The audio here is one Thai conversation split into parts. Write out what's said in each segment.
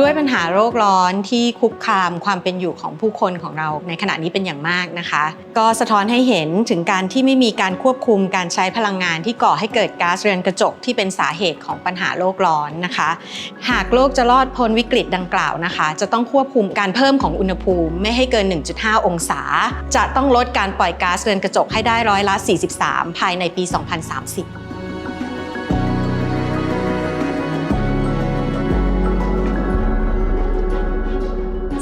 ด้วยปัญหาโรคร้อนที่คุกคามความเป็นอยู่ของผู้คนของเราในขณะนี้เป็นอย่างมากนะคะ ก็สะท้อนให้เห็นถึงการที่ไม่มีการควบคุมการใช้พลังงานที่ก่อให้เกิดก๊าซเรือนกระจกที่เป็นสาเหตุของปัญหาโลกร้อนนะคะ หากโลกจะรอดพ้นวิกฤตดังกล่าวนะคะ จะต้องควบคุมการเพิ่มของอุณหภูมิ ไม่ให้เกิน 1.5 องศา จะต้องลดการปล่อยก๊าซเรือนกระจกให้ได้ร้อยละ 43 ภายในปี 2030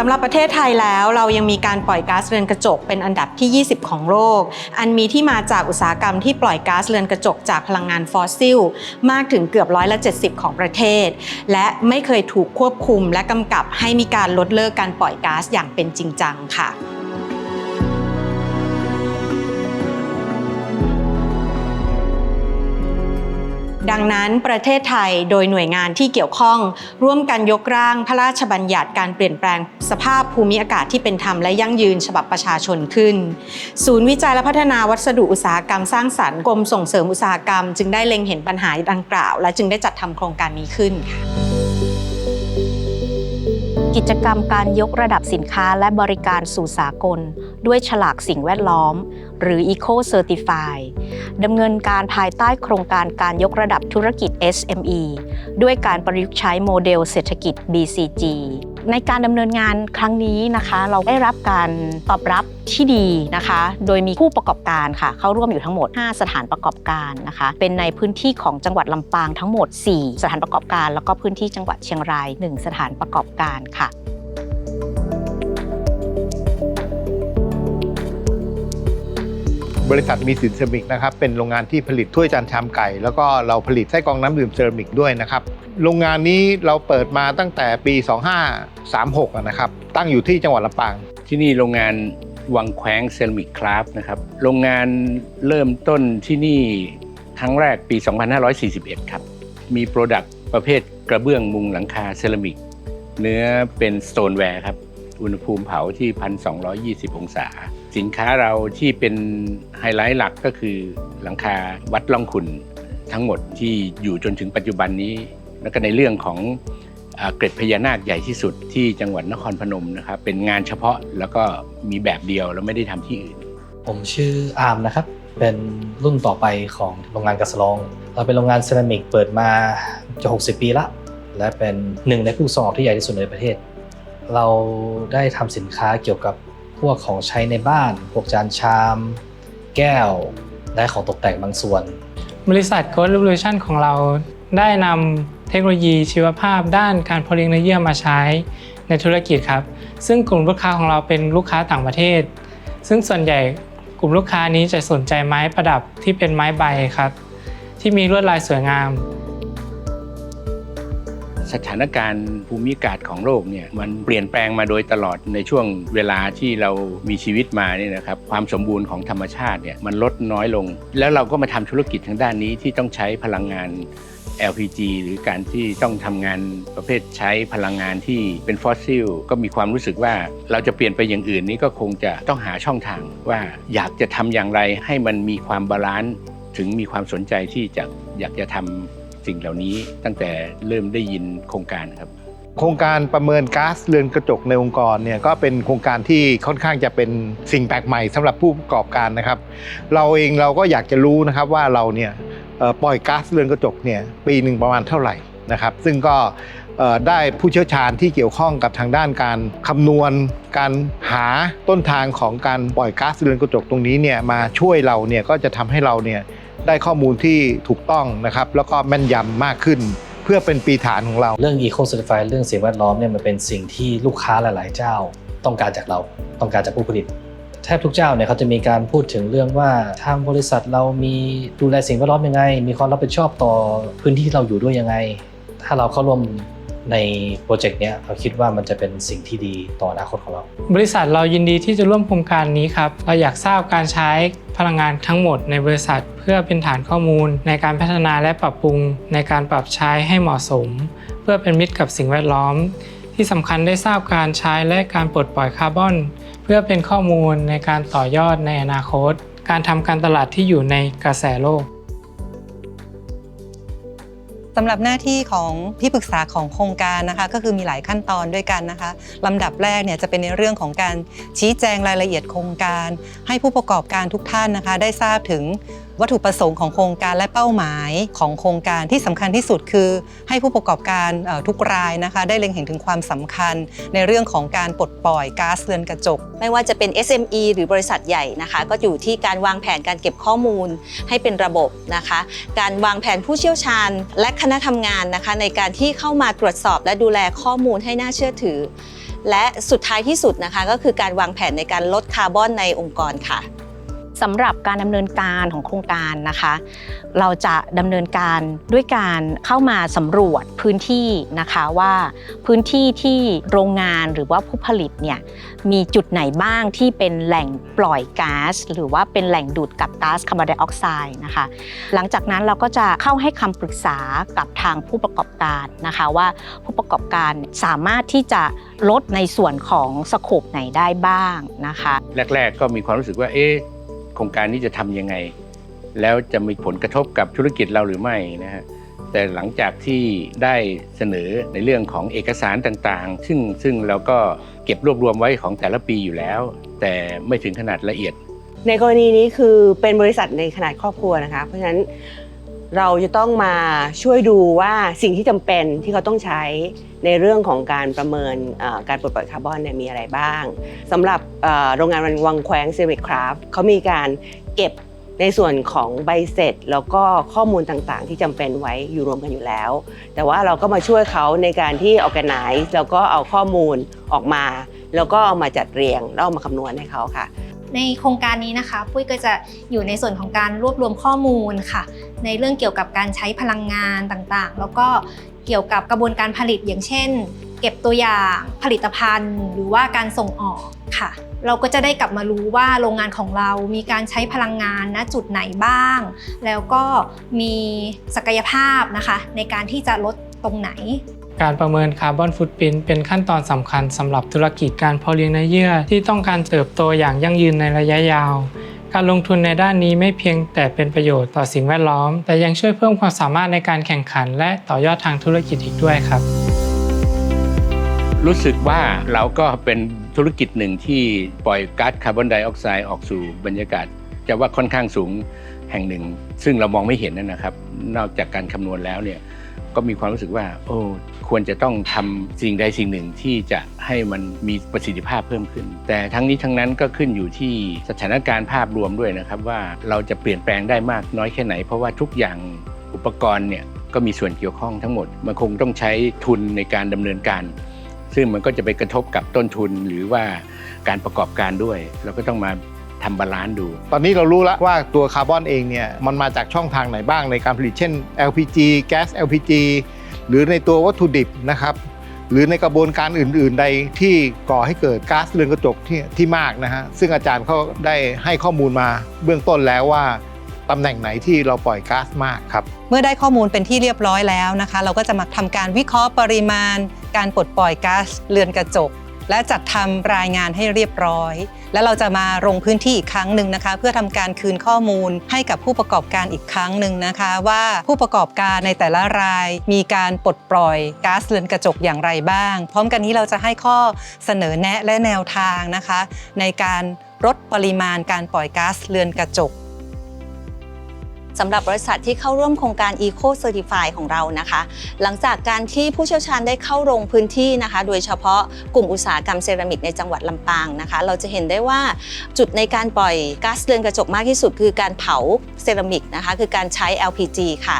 สำหรับประเทศไทยแล้วเรายังมีการปล่อยก๊าซเรือนกระจกเป็นอันดับที่ 20 ของโลก อันมีที่มาจากอุตสาหกรรมที่ปล่อยก๊าซเรือนกระจกจากพลังงานฟอสซิล มากถึงเกือบร้อยละ70 ของประเทศ และไม่เคยถูกควบคุมและกำกับให้มีการลดเลิกการปล่อยก๊าซอย่างเป็นจริงจังค่ะ ดังนั้นประเทศไทยโดยหน่วยงานที่เกี่ยวข้อง ร่วมกันยกร่างพระราชบัญญัติการเปลี่ยนแปลงสภาพภูมิอากาศที่เป็นธรรมและยั่งยืนฉบับประชาชนขึ้น ศูนย์วิจัยและพัฒนาวัสดุอุตสาหกรรมสร้างสรรค์กรมส่งเสริมอุตสาหกรรม จึงได้เล็งเห็นปัญหาดังกล่าว และจึงได้จัดทำโครงการนี้ขึ้นค่ะ กิจกรรมการยกระดับสินค้าและบริการสู่สากล ด้วยฉลากสิ่งแวดล้อม หรือ Eco Certify ดำเนินการภายใต้โครงการการยกระดับธุรกิจ SME ด้วยการประยุกต์ใช้โมเดลเศรษฐกิจ BCG ในการดำเนินงานครั้งนี้นะคะ เราได้รับการตอบรับที่ดีนะคะ โดยมีผู้ประกอบการค่ะ เข้าร่วมอยู่ทั้งหมด 5 สถานประกอบการนะคะ เป็นในพื้นที่ของจังหวัดลำปางทั้งหมด 4 สถานประกอบการ แล้วก็พื้นที่จังหวัดเชียงราย 1 สถานประกอบการค่ะ บริษัทมีสินเซรามิกนะครับเป็นโรงงานที่ผลิตถ้วยจานชามไก่ แล้วก็เราผลิตไส้กรองน้ำดื่มเซรามิกด้วยนะครับโรงงานนี้เราเปิดมาตั้งแต่ปี 2536นะครับตั้งอยู่ที่จังหวัดลำปาง ที่นี่โรงงานวังแขวงเซรามิกคราฟนะครับโรงงานเริ่มต้นที่นี่ครั้งแรกปี 2541 ครับ มีโปรดักต์ประเภทกระเบื้องมุงหลังคาเซรามิก เนื้อเป็นสโตนแวร์ครับ อุณหภูมิเผาที่ 1,220 องศา สินค้าเราที่เป็นไฮไลท์หลักก็คือหลังคาวัดล่องขุนทั้งหมดที่อยู่จนถึงปัจจุบันนี้ แล้วก็ในเรื่องของอเกร็ดพญานาคใหญ่ที่สุดที่จังหวัดนครพนมนะครับเป็นงานเฉพาะแล้วก็มีแบบเดียวแล้วไม่ได้ทำที่อื่น ผมชื่ออาร์มนะครับ เป็นรุ่นต่อไปของโรงงานกัสลอง เราเป็นโรงงานเซรามิกเปิดมาจะ 60 ปีละ และเป็นหนึ่งในผู้ส่งออกที่ใหญ่ที่สุดในประเทศ เราได้ทำสินค้าเกี่ยวกับ พวกของใช้ในบ้าน พวกจานชาม แก้ว และของตกแต่งบางส่วน บริษัท Code Revolution ของเราได้นำเทคโนโลยีชีวภาพด้านการพาะเลี้ยงเนื้อเยื่อมาใช้ในธุรกิจครับ ซึ่งกลุ่มลูกค้าของเราเป็นลูกค้าต่างประเทศ ซึ่งส่วนใหญ่กลุ่มลูกค้านี้จะสนใจไม้ประดับที่เป็นไม้ใบครับ ที่มีลวดลายสวยงาม สถานการณ์ภูมิอากาศของโลกเนี่ยมันเปลี่ยนแปลงมาโดยตลอดในช่วงเวลาที่เรามีชีวิตมาเนี่ยนะครับความสมบูรณ์ของธรรมชาติเนี่ยมันลดน้อยลง แล้วเราก็มาทำธุรกิจทางด้านนี้ที่ต้องใช้พลังงาน LPG หรือการที่ต้องทำงานประเภทใช้พลังงานที่เป็นฟอสซิล ก็มีความรู้สึกว่าเราจะเปลี่ยนไปอย่างอื่นนี้ก็คงจะต้องหาช่องทางว่าอยากจะทำอย่างไรให้มันมีความบาลานซ์ถึงมีความสนใจที่จะอยากจะทำ สิ่งเหล่านี้ตั้งแต่เริ่มได้ยินโครงการครับ โครงการประเมินก๊าซเรือนกระจกในองค์กรเนี่ยก็เป็นโครงการที่ค่อนข้างจะเป็นสิ่งแปลกใหม่สำหรับผู้ประกอบการนะครับ เราเองเราก็อยากจะรู้นะครับว่าเราเนี่ยปล่อยก๊าซเรือนกระจกเนี่ยปีหนึ่งประมาณเท่าไหร่นะครับ ซึ่งก็ได้ผู้เชี่ยวชาญที่เกี่ยวข้องกับทางด้านการคำนวณ การหาต้นทางของการปล่อยก๊าซเรือนกระจกตรงนี้เนี่ยมาช่วยเราเนี่ยก็จะทำให้เราเนี่ย ได้ข้อมูลที่ถูกต้องนะครับแล้วก็แม่นยำมากขึ้น เพื่อเป็นปีฐานของเรา เรื่อง Eco Certify เรื่องสิ่งแวดล้อมเนี่ยมันเป็นสิ่งที่ลูกค้าหลาย ๆ เจ้าต้องการจากเราต้องการจากผู้ผลิตแทบทุกเจ้าเนี่ยเขาจะมีการพูดถึงเรื่องว่าทางบริษัทเรามีดูแลสิ่งแวดล้อมยังไง มีความรับผิดชอบต่อพื้นที่ที่เราอยู่ด้วยยังไง ถ้าเราเข้าร่วม ในโปรเจกต์เนี้ยเราคิดว่ามันจะเป็นสิ่งที่ดีต่ออนาคตของเรา บริษัทเรายินดีที่จะร่วมโครงการนี้ครับ เราอยากทราบการใช้พลังงานทั้งหมดในบริษัท เพื่อเป็นฐานข้อมูล ในการพัฒนาและปรับปรุง ในการปรับใช้ให้เหมาะสม เพื่อเป็นมิตรกับสิ่งแวดล้อม ที่สำคัญได้ทราบการใช้และการปลดปล่อยคาร์บอน เพื่อเป็นข้อมูลในการต่อยอดในอนาคต การทำการตลาดที่อยู่ในกระแสโลก สำหรับหน้าที่ของที่ปรึกษาของโครงการนะคะก็คือมีหลายขั้นตอนด้วยกันนะคะลำดับแรกเนี่ยจะเป็นในเรื่องของการชี้แจงรายละเอียดโครงการ ให้ผู้ประกอบการทุกท่านนะคะ ได้ทราบถึง วัตถุประสงค์ของโครงการและเป้าหมายของโครงการที่สำคัญที่สุดคือ ให้ผู้ประกอบการทุกรายนะคะ ได้เล็งเห็นถึงความสำคัญ ในเรื่องของการปลดปล่อยก๊าซเรือนกระจก ไม่ว่าจะเป็น SME หรือบริษัทใหญ่นะคะ ก็อยู่ที่การวางแผนการเก็บข้อมูลให้เป็นระบบนะคะ การวางแผนผู้เชี่ยวชาญ และคณะทำงานนะคะ ในการที่เข้ามาตรวจสอบและดูแลข้อมูลให้น่าเชื่อถือ และสุดท้ายที่สุดนะคะ ก็คือการวางแผนในการลดคาร์บอนในองค์กรค่ะ สำหรับการดำเนินการของโครงการนะคะ เราจะดำเนินการด้วยการเข้ามาสำรวจพื้นที่นะคะว่าพื้นที่ที่โรงงานหรือว่าผู้ผลิตเนี่ยมีจุดไหนบ้างที่เป็นแหล่งปล่อยก๊าซหรือว่าเป็นแหล่งดูดกับก๊าซคาร์บอนไดออกไซด์นะคะ หลังจากนั้นเราก็จะเข้าให้คำปรึกษากับทางผู้ประกอบการนะคะว่าผู้ประกอบการสามารถที่จะลดในส่วนของสโคปไหนได้บ้างนะคะ แรก ๆ ก็มีความรู้สึกว่าเอ๊ะ โครงการนี้จะทำยังไง แล้วจะมีผลกระทบกับธุรกิจเราหรือไม่นะฮะแต่หลังจากที่ได้เสนอในเรื่องของเอกสารต่างๆ ซึ่งซึ่งเราก็เก็บรวบรวมไว้ของแต่ละปีอยู่แล้ว แต่ไม่ถึงขนาดละเอียด ในกรณีนี้คือเป็นบริษัทในขนาดครอบครัวนะคะ เพราะฉะนั้น เราจะต้องมาช่วยดูว่าสิ่งที่จำเป็นที่เขาต้องใช้ในเรื่องของการประเมินการปลดปล่อยคาร์บอนเนี่ยมีอะไรบ้างสำหรับโรงงานวังแควงเซมิคราฟเขามีการเก็บในส่วนของใบเสร็จ แล้วก็ข้อมูลต่างๆ ที่จำเป็นไว้อยู่รวมกันอยู่แล้ว แต่ว่าเราก็มาช่วยเขาในการที่ organize แล้วก็เอาข้อมูลออกมา แล้วก็เอามาจัดเรียงแล้วเอามาคำนวณให้เขาค่ะในโครงการนี้นะคะ ปุ้ยก็จะอยู่ในส่วนของการรวบรวมข้อมูลค่ะ ในเรื่องเกี่ยวกับการใช้พลังงานต่างๆ แล้วก็เกี่ยวกับกระบวนการผลิตอย่างเช่น เก็บตัวอย่างผลิตภัณฑ์ หรือว่าการส่งออกค่ะ เราก็จะได้กลับมารู้ว่าโรงงานของเรามีการใช้พลังงานณจุดไหนบ้าง แล้วก็มีศักยภาพนะคะในการที่จะลดตรงไหนการประเมินคาร์บอนฟุตปรินเป็นขั้นตอนสำคัญสำหรับธุรกิจการเพาะเลี้ยงเนื้อเยื่อที่ต้องการเติบโตอย่างยั่งยืนในระยะยาว การลงทุนในด้านนี้ไม่เพียงแต่เป็นประโยชน์ต่อสิ่งแวดล้อม แต่ยังช่วยเพิ่มความสามารถในการแข่งขัน และต่อยอดทางธุรกิจอีกด้วยครับ รู้สึกว่าเราก็เป็นธุรกิจหนึ่งที่ปล่อยก๊าซคาร์บอนไดออกไซด์ออกสู่บรรยากาศ จะว่าค่อนข้างสูงแห่งหนึ่ง ซึ่งเรามองไม่เห็นนั่นนะครับ นอกจากการคำนวณแล้วเนี่ย ก็มีความรู้สึกว่าโอ้ควรจะต้องทำสิ่งใดสิ่งหนึ่งที่จะให้มันมีประสิทธิภาพเพิ่มขึ้น แต่ทั้งนี้ทั้งนั้นก็ขึ้นอยู่ที่สถานการณ์ภาพรวมด้วยนะครับ ว่าเราจะเปลี่ยนแปลงได้มากน้อยแค่ไหน เพราะว่าทุกอย่างอุปกรณ์เนี่ยก็มีส่วนเกี่ยวข้องทั้งหมด มันคงต้องใช้ทุนในการดำเนินการ ซึ่งมันก็จะไปกระทบกับต้นทุนหรือว่าการประกอบการด้วย เราก็ต้องมา ทำบาลานซ์ดู ตอนนี้เรารู้แล้วว่าตัวคาร์บอนเองเนี่ยมันมาจากช่องทางไหนบ้างในการผลิตเช่น LPG แก๊ส LPG หรือในตัววัตถุดิบนะครับหรือในกระบวนการอื่น ๆ ใดที่ก่อให้เกิดก๊าซเรือนกระจกที่ที่มากนะฮะซึ่งอาจารย์เขาได้ให้ข้อมูลมาเบื้องต้นแล้วว่าตำแหน่งไหนที่เราปล่อยก๊าซมากครับ เมื่อได้ข้อมูลเป็นที่เรียบร้อยแล้วนะคะ เราก็จะมาทำการวิเคราะห์ปริมาณ การปลดปล่อยก๊าซเรือนกระจก และจัดทำรายงานให้เรียบร้อย แล้วเราจะมาลงพื้นที่อีกครั้งหนึ่งนะคะ เพื่อทำการคืนข้อมูลให้กับผู้ประกอบการอีกครั้งหนึ่งนะคะ ว่าผู้ประกอบการในแต่ละรายมีการปลดปล่อยก๊าซเรือนกระจกอย่างไรบ้าง พร้อมกันนี้เราจะให้ข้อเสนอแนะและแนวทางนะคะ ในการลดปริมาณการปล่อยก๊าซเรือนกระจก สำหรับบริษัทที่เข้าร่วมโครงการ Eco Certify ของเรานะคะ หลังจากการที่ผู้เชี่ยวชาญได้เข้าลงพื้นที่นะคะ โดยเฉพาะกลุ่มอุตสาหกรรมเซรามิกในจังหวัดลำปางนะคะ เราจะเห็นได้ว่าจุดในการปล่อยก๊าซเรือนกระจกมากที่สุด คือการเผาเซรามิกนะคะ คือการใช้ LPG ค่ะ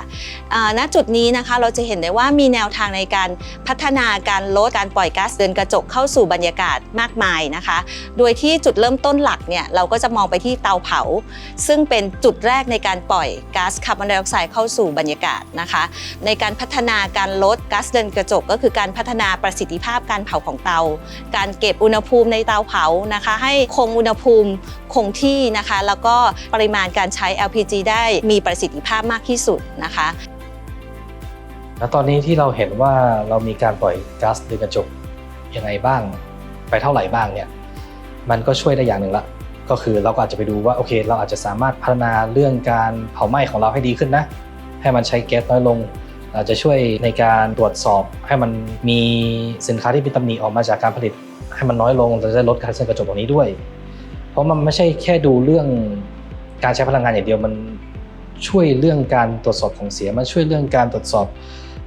ณจุดนี้นะคะเราจะเห็นได้ว่ามีแนวทางในการพัฒนาการลดการปล่อยก๊าซเรือนกระจกเข้าสู่บรรยากาศมากมายนะคะ โดยที่จุดเริ่มต้นหลักเนี่ยเราก็จะมองไปที่เตาเผา ซึ่งเป็นจุดแรกในการปล่อยก๊าซคาร์บอนไดออกไซด์เข้าสู่บรรยากาศนะคะ ในการพัฒนาการลดก๊าซเรือนกระจก ก็คือการพัฒนาประสิทธิภาพการเผาของเตา การเก็บอุณหภูมิในเตาเผานะคะ ให้คงอุณหภูมิคงที่นะคะ แล้วก็ปริมาณการใช้ LPG ได้มีประสิทธิภาพมากที่สุดนะคะแล้วตอนนี้ที่เราเห็นว่าเรามีการปล่อยก๊าซเรือนกระจกยังไงบ้าง ไปเท่าไหร่บ้างเนี่ยมันก็ช่วยได้อย่างหนึ่งละ ก็คือเราก็อาจจะไปดูว่าโอเค เราอาจจะสามารถพัฒนาเรื่องการเผาไหม้ของเราให้ดีขึ้นนะ ให้มันใช้แก๊สน้อยลงอาจจะช่วยในการตรวจสอบให้มันมีสินค้าที่เป็นตำหนิออกมาจากการผลิต ให้มันน้อยลงเราจะลดการใช้กระจกตรงนี้ด้วย เพราะมันไม่ใช่แค่ดูเรื่องการใช้พลังงานอย่างเดียวมันช่วยเรื่องการตรวจสอบของเสียมันช่วยเรื่องการตรวจสอบ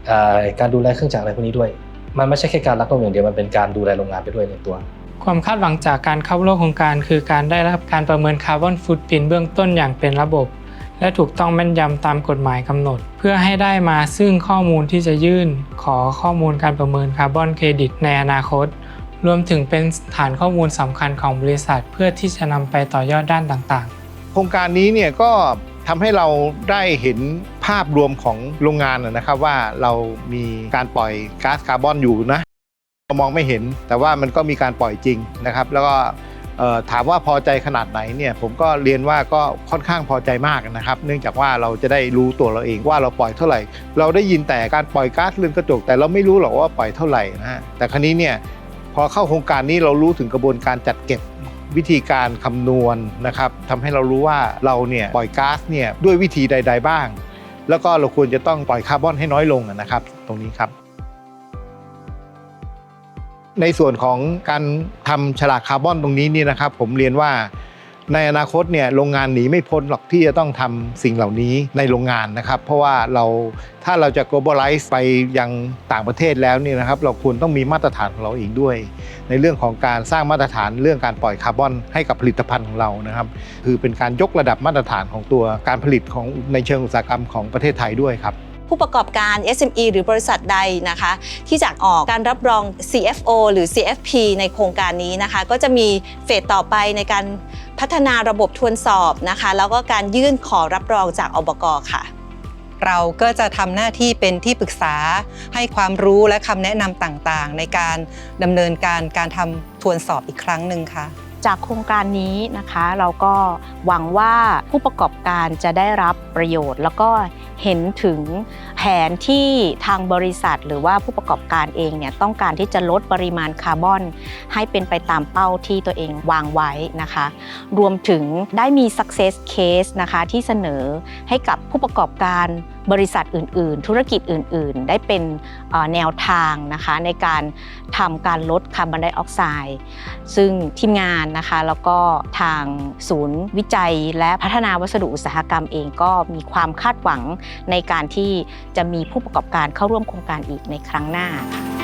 อการดูแลเครื่องจักรอะไรพวกนี้ด้วย มันไม่ใช่แค่การรักโลกอย่างเดียวมันเป็นการดูแลโรงงานไปด้วยในตัว ความคาดหวังจากการเข้าร่วมโครงการ คือการได้รับการประเมินคาร์บอนฟุตปรินเบื้องต้นอย่างเป็นระบบ และถูกต้องแม่นยำตามกฎหมายกำหนด เพื่อให้ได้มาซึ่งข้อมูลที่จะยื่น ขอข้อมูลการประเมินคาร์บอนเครดิตในอนาคต รวมถึงเป็นฐานข้อมูลสำคัญของบริษัท เพื่อที่จะนำไปต่อยอดด้านต่างๆ โครงการนี้เนี่ยก็ทำให้เราได้เห็นภาพรวมของโรงงานนะครับว่าเรามีการปล่อยก๊าซคาร์บอนอยู่นะ มองไม่เห็น แต่ว่ามันก็มีการปล่อยจริงนะครับ แล้วก็ถามว่าพอใจขนาดไหนเนี่ยผมก็เรียนว่าก็ค่อนข้างพอใจมากนะครับ เนื่องจากว่าเราจะได้รู้ตัวเราเองว่าเราปล่อยเท่าไหร่ เราได้ยินแต่การปล่อยก๊าซเรือนกระจก แต่เราไม่รู้หรอกว่าปล่อยเท่าไหร่นะฮะแต่ครั้นี้เนี่ยพอเข้าโครงการนี้เรารู้ถึงกระบวนการจัดเก็บวิธีการคำนวณนะครับทำให้เรารู้ว่าเราเนี่ยปล่อยก๊าซเนี่ยด้วยวิธีใด ๆ บ้าง แล้วก็เราควรจะต้องปล่อยคาร์บอนให้น้อยลงนะครับ ตรงนี้ครับ ในส่วนของการทำฉลากคาร์บอนตรงนี้นี่นะครับ ผมเรียนว่าในอนาคตเนี่ยโรงงานหนีไม่พ้นหรอกที่จะต้องทำสิ่งเหล่านี้ในโรงงานนะครับ เพราะว่าเราถ้าเราจะ globalize ไปยังต่างประเทศแล้วเนี่ยนะครับ เราควรต้องมีมาตรฐานของเราเองด้วย ในเรื่องของการสร้างมาตรฐานเรื่องการปล่อยคาร์บอนให้กับผลิตภัณฑ์ของเรานะครับ คือเป็นการยกระดับมาตรฐานของตัวการผลิตของในเชิงอุตสาหกรรมของประเทศไทยด้วยครับ ผู้ประกอบการ SME หรือบริษัทใดนะคะ ที่จะออกการรับรอง CFO หรือ CFP ในโครงการนี้นะคะ ก็จะมีเฟสต่อไปในการพัฒนาระบบทวนสอบนะคะ แล้วก็การยื่นขอรับรองจากอบกค่ะเราก็จะทำหน้าที่เป็นที่ปรึกษาให้ความรู้และคำแนะนำต่างๆ ในการดำเนินการการทำทวนสอบอีกครั้งหนึ่งค่ะ จากโครงการนี้นะคะ เราก็หวังว่าผู้ประกอบการจะได้รับประโยชน์ แล้วก็เห็นถึงแผนที่ทางบริษัท หรือว่าผู้ประกอบการเองเนี่ยต้องการที่จะลดปริมาณคาร์บอน ให้เป็นไปตามเป้าที่ตัวเองวางไว้นะคะ รวมถึงได้มี success case นะคะที่เสนอให้กับผู้ประกอบการ บริษัทอื่น ๆ ธุรกิจอื่น ๆ ได้เป็นแนวทางนะคะในการทำการลดคาร์บอนไดออกไซด์ซึ่งทีมงานนะคะแล้วก็ทางศูนย์วิจัยและพัฒนาวัสดุอุตสาหกรรมเองก็มีความคาดหวังในการที่จะมีผู้ประกอบการเข้าร่วมโครงการอีกในครั้งหน้าค่ะ